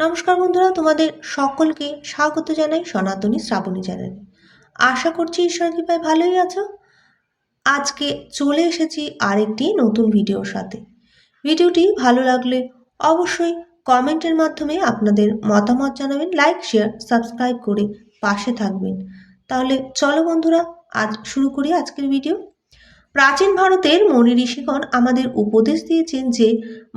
নমস্কার বন্ধুরা, তোমাদের সকলকে স্বাগত জানাই সনাতনী শ্রাবণী চ্যানেলে। আশা করছি ঈশ্বর কৃপায় ভালোই আছো। আজকে চলে এসেছি আরেকটি নতুন ভিডিওর সাথে। ভিডিওটি ভালো লাগলে অবশ্যই কমেন্টের মাধ্যমে আপনাদের মতামত জানাবেন, লাইক, শেয়ার, সাবস্ক্রাইব করে পাশে থাকবেন। তাহলে চলো বন্ধুরা, আজ শুরু করি আজকের ভিডিও। প্রাচীন ভারতের মনি ঋষিগণ আমাদের উপদেশ দিয়েছেন যে,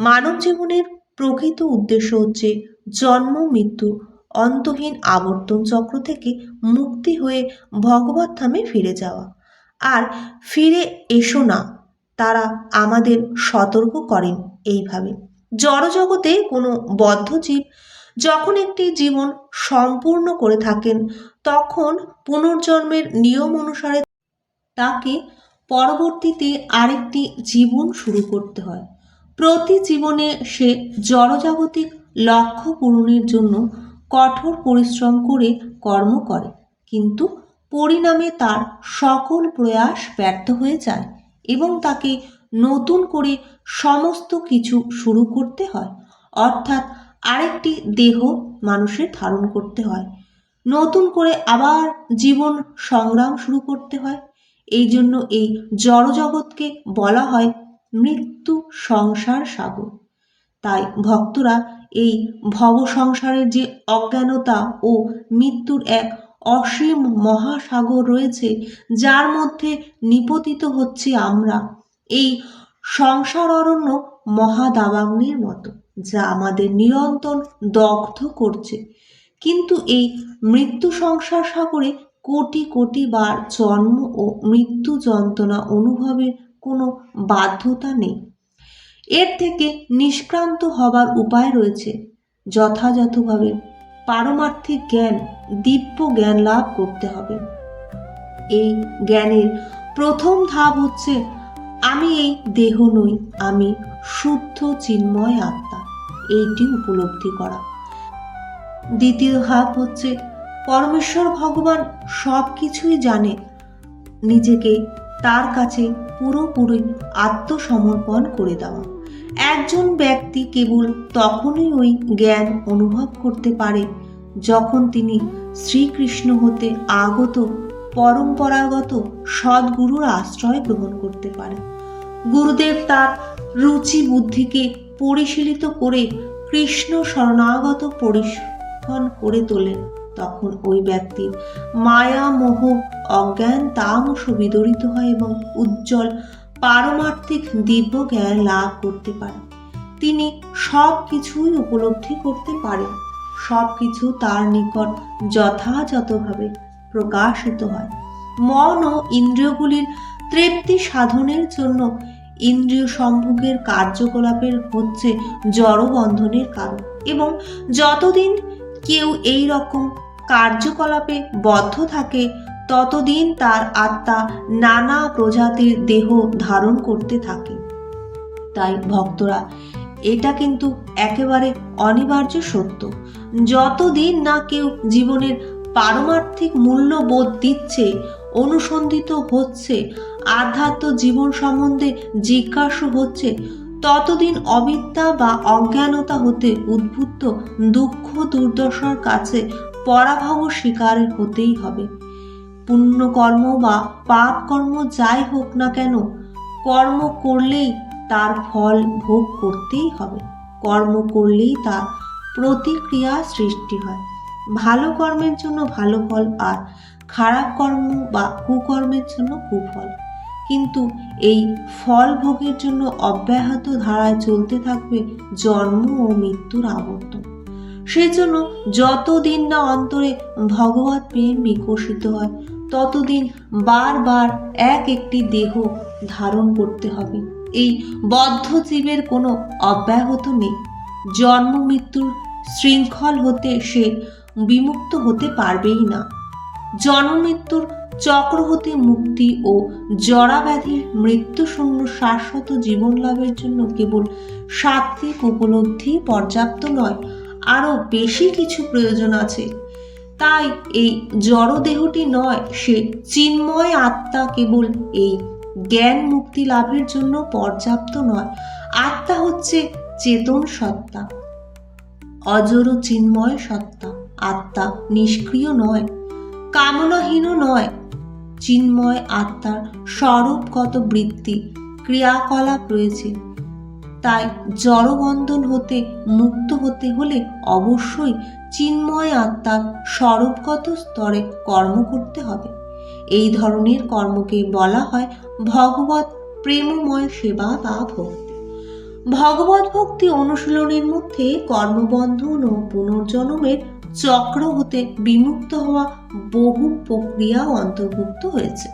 মানব জীবনের প্রকৃত উদ্দেশ্য হচ্ছে জন্ম, মৃত্যু, অন্তহীন আবর্তন চক্র থেকে মুক্তি হয়ে ভগবত ধামে ফিরে যাওয়া। আর ফিরে এসো না, তারা আমাদের সতর্ক করেন এইভাবে। জড়জগতে কোনো বদ্ধ জীব যখন একটি জীবন সম্পূর্ণ করে থাকেন, তখন পুনর্জন্মের নিয়ম অনুসারে তাকে পরবর্তীতে আরেকটি জীবন শুরু করতে হয়। প্রতি জীবনে সে জড়জাগতিক লক্ষ্য পূরণের জন্য কঠোর পরিশ্রম করে কর্ম করে, কিন্তু পরিণামে তার সকল প্রয়াস ব্যর্থ হয়ে যায় এবং তাকে নতুন করে সমস্ত কিছু শুরু করতে হয়। অর্থাৎ আরেকটি দেহ মানুষের ধারণ করতে হয়। নতুন করে আবার জীবন সংগ্রাম শুরু করতে হয়। এই জন্য এই জড়জগৎকে বলা হয় মৃত্যু সংসার সাগর। তাই ভক্তরা এই ভব সংসারের যে অজ্ঞানতা ও মৃত্যুর এক অসীম মহাসাগর রয়েছে, যার মধ্যে নিপতিত হচ্ছে আমরা। এই সংসার অরণ্য মহাদাবাগ্নির মতো, যা আমাদের নিরন্তর দগ্ধ করছে। কিন্তু এই মৃত্যু সংসার সাগরে কোটি কোটি বার জন্ম ও মৃত্যু যন্ত্রণা অনুভবের কোনো বাধ্যতা নেই। এর থেকে নিষ্ক্রান্ত হবার উপায় রয়েছে। যথাযথভাবে পারমার্থিক জ্ঞান, দিব্য জ্ঞান লাভ করতে হবে। এই জ্ঞানের প্রথম ধাপ হচ্ছে, আমি এই দেহ নই, আমি শুদ্ধ চিন্ময় আত্মা। এইটি উপলব্ধি করা। দ্বিতীয় ধাপ হচ্ছে, পরমেশ্বর ভগবান সব কিছুই জানে, নিজেকে তার কাছে পুরোপুরি আত্মসমর্পণ করে দেওয়া। একজন ব্যক্তি কেবল তখনই ওই জ্ঞান অনুভব করতে পারে যখন তিনি শ্রীকৃষ্ণ হতে আগত পরম্পরাগত সদ্গুরুর আশ্রয় গ্রহণ করতে পারে। গুরুদেব তার রুচি বুদ্ধিকে পরিশীলিত করে কৃষ্ণ শরণাগত পরিশীলন করে তোলেন। তখন ওই ব্যক্তির মায়া, মোহ, অজ্ঞান, তামস বিদরিত হয় এবং উজ্জ্বল পারমার্থিক দিব্য জ্ঞান লাভ করতে পারে। তিনি সব কিছুই উপলব্ধি করতে পারেন। সব কিছু তার নিকট যথাযথভাবে প্রকাশিত হয়। মন ও ইন্দ্রিয়গুলির তৃপ্তি সাধনের জন্য ইন্দ্রিয় সম্ভোগের কার্যকলাপের হচ্ছে জড়বন্ধনের কারণ এবং যতদিন কেউ এই রকম কার্যকলাপে বদ্ধ থাকে ততদিন তার আত্মা নানা প্রজাতির দেহ ধারণ করতে থাকে। তাই ভক্তরা, এটা কিন্তু একেবারে অনিবার্য সত্য। যতদিন না কেউ জীবনের পারমার্থিক মূল্যবোধ দিচ্ছে, অনুসন্ধিত হচ্ছে, আধ্যাত্ম জীবন সম্বন্ধে জিজ্ঞাসা হচ্ছে, ততদিন অবিদ্যা বা অজ্ঞানতা হতে উদ্বুদ্ধ দুঃখ দুর্দশার কাছে পরাভব শিকার হতেই হবে। পুণ্যকর্ম বা পাপ কর্ম যাই হোক না কেন, কর্ম করলেই তার ফল ভোগ করতেই হবে। কর্ম করলেই তার প্রতিক্রিয়া সৃষ্টি হয়। ভালো কর্মের জন্য ভালো ফল আর খারাপ কর্ম বা কুকর্মের জন্য কুফল। কিন্তু এই ফল ভোগের জন্য অব্যাহত ধারায় চলতে থাকবে জন্ম ও মৃত্যুর আবর্তন। সেজন্য যতদিন না অন্তরে ভগবত প্রেম বিকশিত হয় ততদিন বারবার এক একটি দেহ ধারণ করতে হবে। এই বদ্ধ জীবের কোনো অব্যাহত নেই। জন্ম মৃত্যুর শৃঙ্খল হতে সে বিমুক্ত হতে পারবেই না। জন্ম মৃত্যুর চক্র হতে মুক্তি ও জরাব্যাধির মৃত্যুশূন্য শাশ্বত জীবন লাভের জন্য কেবল সাত্বিক উপলব্ধি পর্যাপ্ত নয়, আরও বেশি কিছু প্রয়োজন আছে। তাই এই জড়দেহটি নয়, সে চিন্ময় আত্মা কেবল এই জ্ঞান মুক্তি লাভের জন্য পর্যাপ্ত নয়। আত্মা হচ্ছে চেতন সত্তা। অজর চিন্ময় সত্তা। আত্মা নিষ্ক্রিয় নয়, কামনাহীন নয়। চিন্ময় আত্মার স্বরূপগত বৃত্তি, ক্রিয়াকলাপ রয়েছে। তাই জড়বন্ধন হতে, মুক্ত হতে হলে অবশ্যই চিন্ময় আত্মার স্বরূপগত স্তরে কর্ম করতে হবে। এই ধরনের কর্মকে বলা হয় ভগবত প্রেমময় সেবা বা ভক্তি। ভগবত ভক্তি অনুশীলনের মধ্যে কর্মবন্ধন ও পুনর্জন্মের চক্র হতে বিমুক্ত হওয়া বহু প্রক্রিয়া অন্তর্ভুক্ত হয়েছে।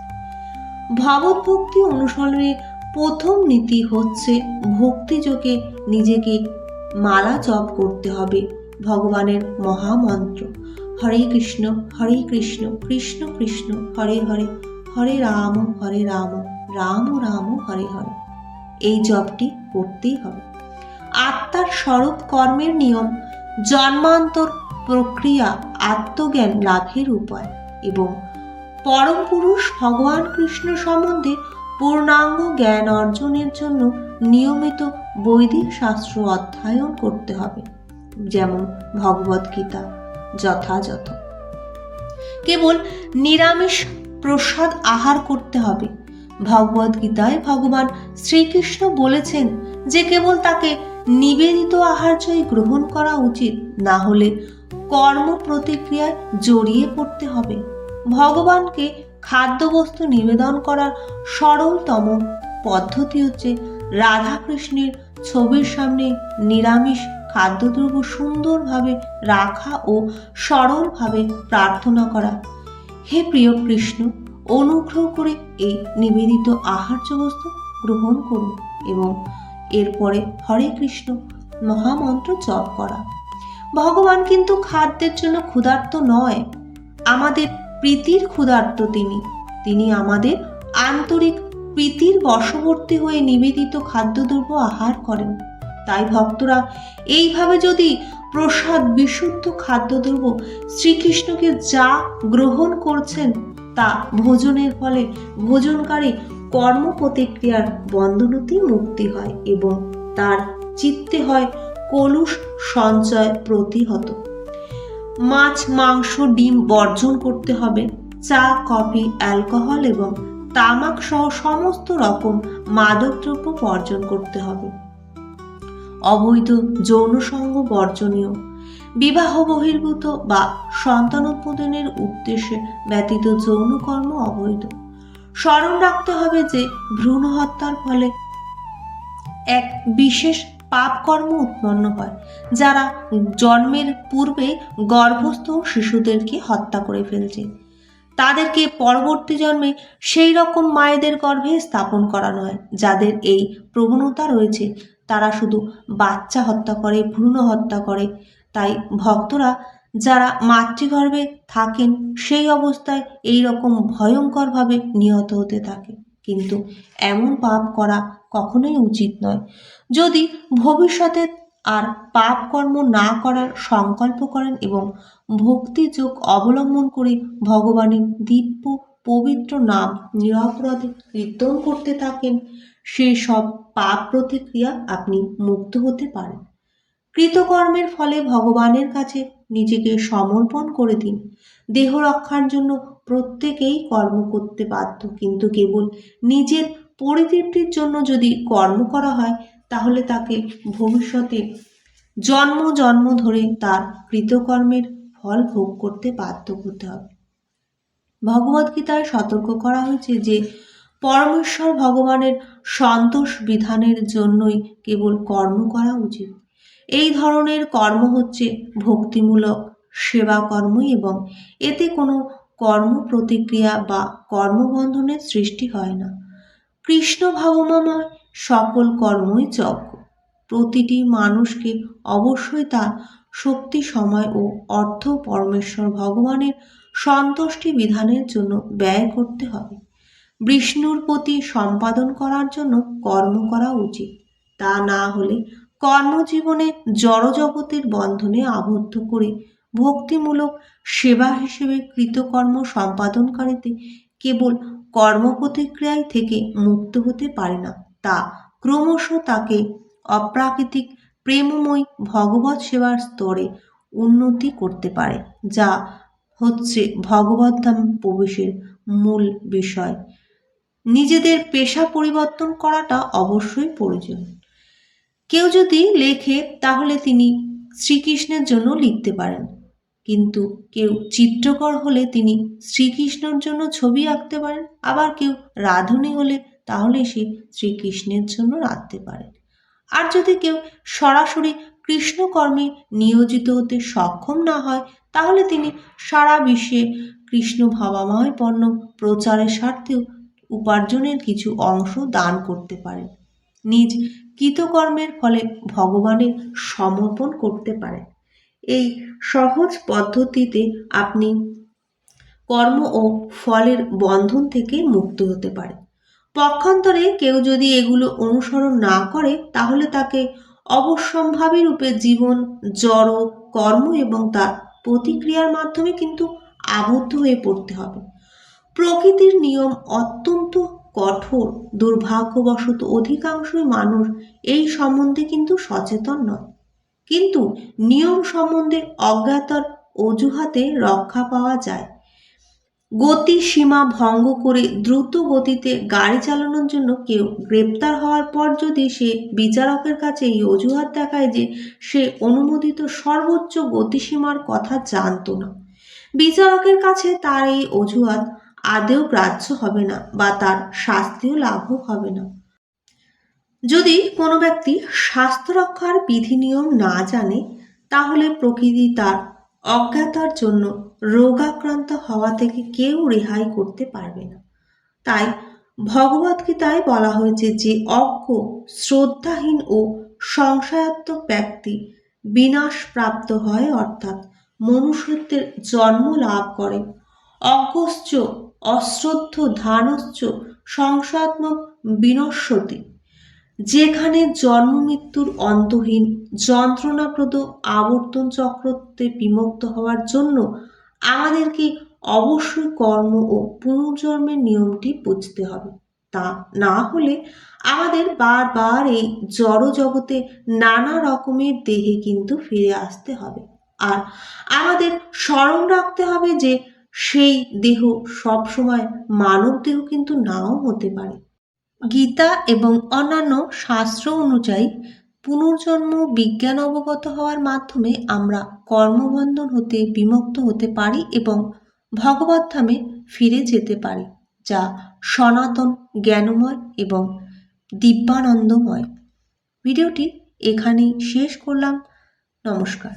ভগবত ভক্তি অনুসরণের প্রথম নীতি হচ্ছে ভক্তিযোগে নিজেকে মালা জপ করতে হবে। ভগবানের মহামন্ত্র, হরে কৃষ্ণ হরে কৃষ্ণ কৃষ্ণ কৃষ্ণ, হরে হরে হরে রাম হরে রাম রাম রাম, হরে হরে। এই জপটি করতেই হবে। আত্মার স্বরূপ কর্মের নিয়ম, জন্মান্তর প্রক্রিয়া আত্মজ্ঞান লাভের উপায় এবং পরম পুরুষ ভগবান কৃষ্ণ সম্বন্ধে পূর্ণাঙ্গ জ্ঞান অর্জনের জন্য নিয়মিত বৈদিক শাস্ত্র অধ্যয়ন করতে হবে, যেমন ভগবদ্গীতা যথাযথ। কেবল নিরামিষ প্রসাদ আহার করতে হবে। ভগবদ্গীতায় ভগবান শ্রীকৃষ্ণ বলেছেন যে কেবল তাকে নিবেদিত আহার্যই গ্রহণ করা উচিত, না হলে কর্ম প্রতিক্রিয়ায় জড়িয়ে পড়তে হবে। ভগবানকে খাদ্যবস্তু নিবেদন করার সরলতম পদ্ধতি হচ্ছে রাধাকৃষ্ণের ছবির সামনে নিরামিষ খাদ্যদ্রব্য সুন্দরভাবে রাখা ও সরলভাবে প্রার্থনা করা। হে প্রিয় কৃষ্ণ, অনুগ্রহ করে এই নিবেদিত আহার্য বস্তু গ্রহণ করুন এবং এরপরে হরে কৃষ্ণ মহামন্ত্র জপ করা। ভগবান কিন্তু খাদ্যের জন্য ক্ষুধার্ত নয়। আমাদের প্রীতির ক্ষুধার্ত তিনি। তিনি আমাদের আন্তরিক প্রীতির বশবর্তী হয়ে নিবেদিত খাদ্যদ্রব্য আহার করেন। তাই ভক্তরা, এইভাবে যদি প্রসাদ বিশুদ্ধ খাদ্যদ্রব্য শ্রীকৃষ্ণকে যা গ্রহণ করছেন, তা ভোজনের ফলে ভোজনকারী কর্ম প্রতিক্রিয়ার বন্ধনতেই মুক্তি হয় এবং তার চিত্তে হয় কলুষ সঞ্চয় প্রতিহত। মাছ, মাংস, ডিম বর্জন করতে হবে। চা, কফি, অ্যালকোহল এবং তামাক সহ সমস্ত রকম মাদকদ্রব্য বর্জন করতে হবে। অবৈধ যৌন সঙ্গ বর্জনীয়। বিবাহ বহির্ভূত বা সন্তানোৎপাদনের উদ্দেশ্যে ব্যতীত যৌনকর্ম অবৈধ। স্মরণ রাখতে হবে যে ভ্রূণ হত্যার ফলে এক বিশেষ পাপকর্ম উৎপন্ন হয়, যারা জন্মের পূর্বে গর্ভস্থ শিশুদেরকে হত্যা করে ফেলছে। তাদেরকে পরবর্তী জন্মে সেই রকম মায়েদের গর্ভে স্থাপন করানো হয় যাদের এই প্রবণতা রয়েছে। তারা শুধু বাচ্চা হত্যা করে, ভ্রূণ হত্যা করে। তাই ভক্তরা যারা মাতৃগর্ভে থাকেন, সেই অবস্থায় এই রকম ভয়ঙ্করভাবে নিহত হতে থাকে। কিন্তু এমন পাপ করা কখনোই উচিত নয়। যদি ভবিষ্যতে আর পাপ কর্ম না করার সংকল্প করেন এবং ভক্তি যোগ অবলম্বন করে ভগবানের দিব্য, পবিত্র নাম নিরপরাধে কীর্তন করতে থাকেন সেই সব পাপ প্রতিক্রিয়া আপনি মুক্ত হতে পারেন। কৃতকর্মের ফলে ভগবানের কাছে নিজেকে সমর্পণ করে দিন। দেহ রক্ষার জন্য প্রত্যেকেই কর্ম করতে বাধ্য। কিন্তু কেবল নিজের পরিতৃপ্তির জন্য যদি কর্ম করা হয়, তাহলে তাকে ভবিষ্যতে জন্ম জন্ম ধরে তার কৃতকর্মের ফল ভোগ করতে বাধ্য হতে হবে। ভগবদ্গীতায় সতর্ক করা হয়েছে যে, পরমেশ্বর ভগবানের সন্তোষ বিধানের জন্যই কেবল কর্ম করা উচিত। এই ধরনের কর্ম হচ্ছে ভক্তিমূলক সেবা কর্ম এবং এতে কোনো কর্ম প্রতিক্রিয়া বা কর্মবন্ধনের সৃষ্টি হয় না। কৃষ্ণ ভাবময় সকল কর্মই যজ্ঞ। প্রতিটি মানুষকে অবশ্যই তার শক্তি, সময় ও অর্থ পরমেশ্বর ভগবানের সন্তুষ্টি বিধানের জন্য ব্যয় করতে হবে। বিষ্ণুর প্রতি সম্পাদন করার জন্য কর্ম করা উচিত। তা না হলে কর্মজীবনে জড়জগতের বন্ধনে আবদ্ধ করে ভক্তিমূলক সেবা হিসেবে কৃতকর্ম সম্পাদনকারীতে কেবল কর্মপ্রতিক্রিয়ায় থেকে মুক্ত হতে পারে না। তা ক্রমশ তাকে অপ্রাকৃতিক, প্রেমময় ভগবত সেবার স্তরে উন্নতি করতে পারে, যা হচ্ছে ভগবত ধাম প্রবেশের মূল বিষয়। নিজেদের পেশা পরিবর্তন করাটা অবশ্যই প্রয়োজন। কেউ যদি লেখে, তাহলে তিনি শ্রীকৃষ্ণের জন্য লিখতে পারেন। কিন্তু কেউ চিত্রকর হলে তিনি শ্রীকৃষ্ণের জন্য ছবি আঁকতে পারেন, আবার কেউ রাঁধুনি হলে তাহলে সে শ্রীকৃষ্ণের জন্য রাঁধতে পারেন। আর যদি কেউ সরাসরি কৃষ্ণকর্মে নিয়োজিত হতে সক্ষম না হয়, তাহলে তিনি সারা বিশ্বে কৃষ্ণ ভাবাময় পণ্য প্রচারের স্বার্থেও উপার্জনের কিছু অংশ দান করতে পারেন। নিজ কৃতকর্মের ফলে ভগবানের সমর্পণ করতে পারেন। এই সহজ পদ্ধতিতে আপনি কর্ম ও ফলের বন্ধন থেকে মুক্ত হতে পারে পক্ষান্তরে কেউ যদি এগুলো অনুসরণ না করে, তাহলে তাকে অবশ্যম্ভাবী রূপে জীবন, জড়, কর্ম এবং তার প্রতিক্রিয়ার মাধ্যমে কিন্তু আবদ্ধ হয়ে পড়তে হবে। প্রকৃতির নিয়ম অত্যন্ত কঠোর, দুর্ভাগ্যবশত অধিকাংশই মানুষ এই সম্বন্ধে কিন্তু সচেতন নয়। কিন্তু নিয়ম সম্বন্ধে অজ্ঞাতর অজুহাতে রক্ষা পাওয়া যায়। গতি সীমা ভঙ্গ করে দ্রুত গতিতে গাড়ি চালানোর জন্য কেউ গ্রেপ্তার হওয়ার পর যদি সে বিচারকের কাছে এই অজুহাত দেখায় যে সে অনুমোদিত সর্বোচ্চ গতিসীমার কথা জানতো না, বিচারকের কাছে তার এই অজুহাত আদেও গ্রাহ্য হবে না বা তার শাস্তিও লাভও হবে না। যদি কোনো ব্যক্তি স্বাস্থ্য রক্ষার বিধি নিয়ম না জানে, তাহলে প্রকৃতি তার অজ্ঞাতার জন্য রোগাক্রান্ত হওয়া থেকে কেউ রেহাই করতে পারবে না। তাই ভগবদ্গীতায় বলা হয়েছে যে অজ্ঞ, শ্রদ্ধাহীন ও সংশয়াত্মক ব্যক্তি বিনাশপ্রাপ্ত হয়, অর্থাৎ মনুষ্যত্বের জন্ম লাভ করে। অজ্ঞশ্চ, অশ্রদ্ধ, ধানশ্চ, সংশয়াত্মক বিনশ্বতী যেখানে জন্ম মৃত্যুর অন্তহীন যন্ত্রণাপ্রদ আবর্তন চক্রতে বিমুক্ত হওয়ার জন্য আমাদেরকে অবশ্যই কর্ম ও পুনর্জন্মের নিয়মটি বুঝতে হবে। তা না হলে আমাদের বারবার এই জড় জগতে নানা রকমের দেহে কিন্তু ফিরে আসতে হবে। আর আমাদের স্মরণ রাখতে হবে যে সেই দেহ সবসময় মানব দেহ কিন্তু নাও হতে পারে। গীতা এবং অন্যান্য শাস্ত্র অনুযায়ী পুনর্জন্ম বিজ্ঞান অবগত হওয়ার মাধ্যমে আমরা কর্মবন্ধন হতে বিমুক্ত হতে পারি এবং ভগবত ধামে ফিরে যেতে পারি, যা সনাতন, জ্ঞানময় এবং দিব্যানন্দময়। ভিডিওটি এখানেই শেষ করলাম। নমস্কার।